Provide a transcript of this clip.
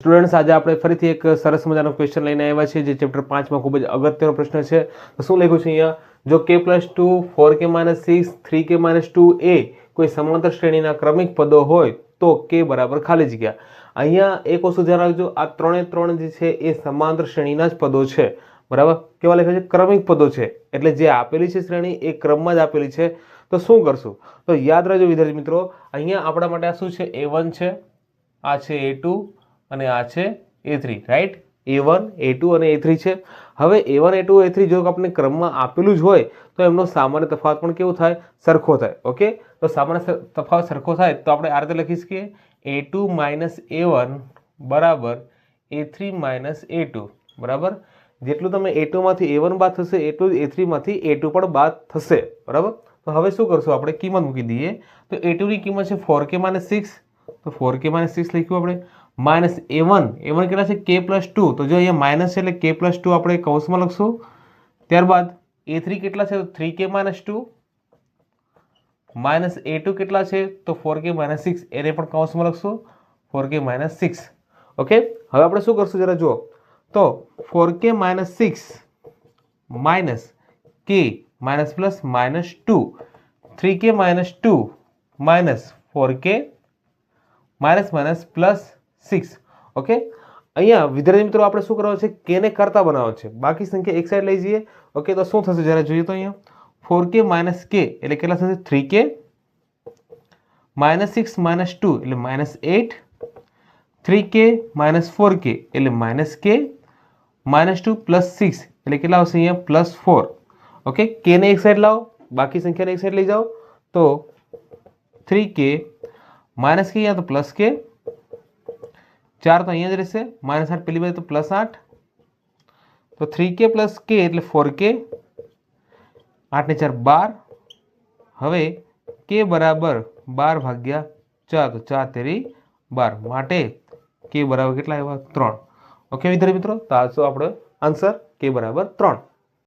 students આજે આપણે ફરીથી એક સરસ મજાનો ક્વેશ્ચન લઈને આવ્યા છીએ જે ચેપ્ટર પાંચમાં ખૂબ જ અગત્યનો પ્રશ્ન છે તો શું લખ્યું છે અહીંયા જો k plus two four k minus six three k minus two એ કોઈ સમાંતર શ્રેણીના ક્રમિક પદો હોય તો કે બરાબર ખાલી જગ્યા અહીંયા એક વસ્તુ ધ્યાન રાખજો આ ત્રણે ત્રણ જે છે એ સમાંતર શ્રેણીના જ પદો છે બરાબર કેવા લખ્યા છે ક્રમિક પદો છે એટલે જે આપેલી છે શ્રેણી એ ક્રમમાં જ આપેલી છે તો શું કરશું તો યાદ રાખજો વિદ્યાર્થી મિત્રો અહીંયા આપણા માટે આ શું છે એ વન છે આ છે એ ટુ અને આ છે a three right a one a two અને એ થ્રી છે હવે a one a two a three જો આપણને ક્રમમાં આપેલું જ હોય તો એમનો સામાન્ય તફાવત પણ કેવો થાય સરખો થાય ઓકે તો સામાન્ય તફાવત સરખો થાય તો આપણે આ રીતે લખી શકીએ a two minus a one બરાબર a three minus a two બરાબર જેટલું તમે એ ટુમાંથી એ વન બાદ થશે એટલું જ એ થ્રીમાંથી એ ટુ પણ બાદ થશે બરાબર તો હવે શું કરશું આપણે કિંમત મૂકી દઈએ તો એ ટુની કિંમત છે ફોર કે માને સિક્સ તો ફોર કે માને સિક્સ લખ્યું આપણે -a1 a1 कितना छे k+2 तो जो ये माइनस है એટલે k+2 આપણે કૌંસમાં લખશું ત્યારબાદ a3 કેટલા છે તો 3k-2 -a2 કેટલા છે તો 4k-6 얘ને પણ કૌંસમાં લખશું 4k-6 ઓકે હવે આપણે શું કરશું જરા જો તો 4k-6 - k -+ -2 3k-2 - 4k --+ six okay अँ विद्यार्थी मित्रों आप शूँ करो के करता बना बाकी संख्या एक साइड लीजिए ओके तो शूँ जरा जो तो अँ four K minus K eight K three K minus six minus two A minus eight three K minus four K A minus K minus two plus six eight K plus four okay K एक side लाओ बाकी संख्या ने एक side ली जाओ तो three के minus के या तो प्लस के चार तो अँ रहे माइनस आठ पहली बात तो प्लस आठ तो थ्री के प्लस के एट फोर के आठ ने चार बार हम के बराबर बार भाग्या चार तो चार तेरी बार मैं के बराबर के त्र ओके मित्र मित्रों तो, तो आप आंसर के बराबर त्रा